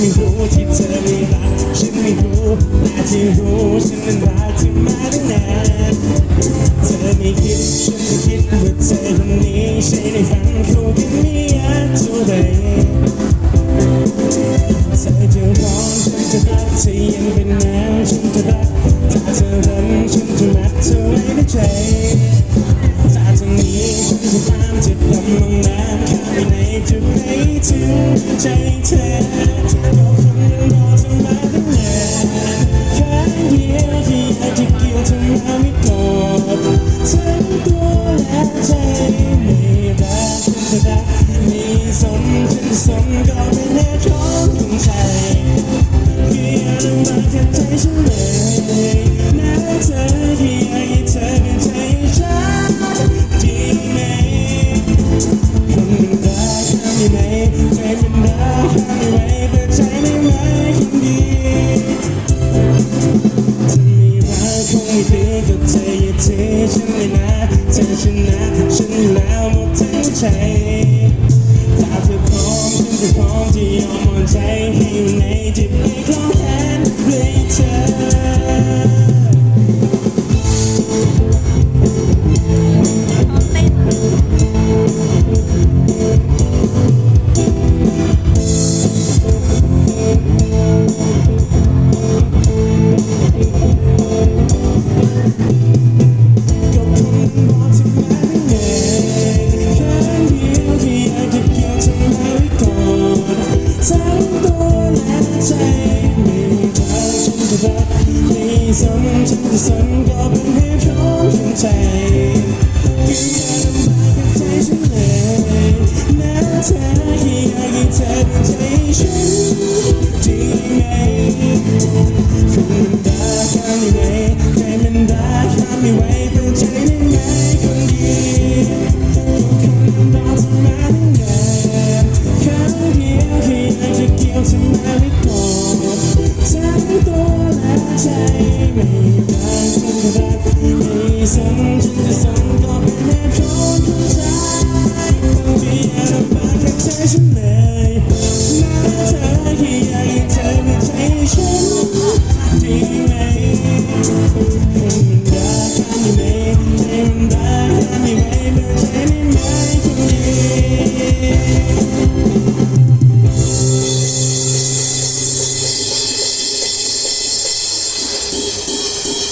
ไม่รู้ที่เธอไม่รักฉันไม่รู้แต่ที่รู้ฉันมันรักเธอมาตั้งนานเธอไม่คิดฉันไม่คิดว่าเธอคนนี้ใช่ในฝันคงเป็นมิยาเท่าใดเธอจะร้องฉันจะรักเธอยังเป็นแมวฉันจะรักถ้าเธอรันฉันจะรักเธอไว้ในใจถ้าเธอนี้ฉันจะตามจะดำลงน้ำข้ามไปไหนจะไปถึงใจเธอ ธอชนะฉันแล้วหมดทั้งใจถ้าเธอพร้อมฉันจะพร้อมที่ยอมอ่อนใจให้อยู่ในจิตในคลองแขนด้วยเธอ สนฉันจะสนก็เป็นให้พร้องฉันใจก็อย่าลำบากกับใจฉันเลยแม้เธอที่อยากให้เธอเป็นใจฉัน ใจไม่บางคนรักไม่สนจะสนก็เป็นแน่นอนคนใจบางทีอาจบางใจฉันเลยแม้เธอแค่อยากให้เธอเป็นใจฉันดีไหมให้มันได้แค่ไม่ให้มันได้แค่ไม่ให้มันได้ไม่ไหม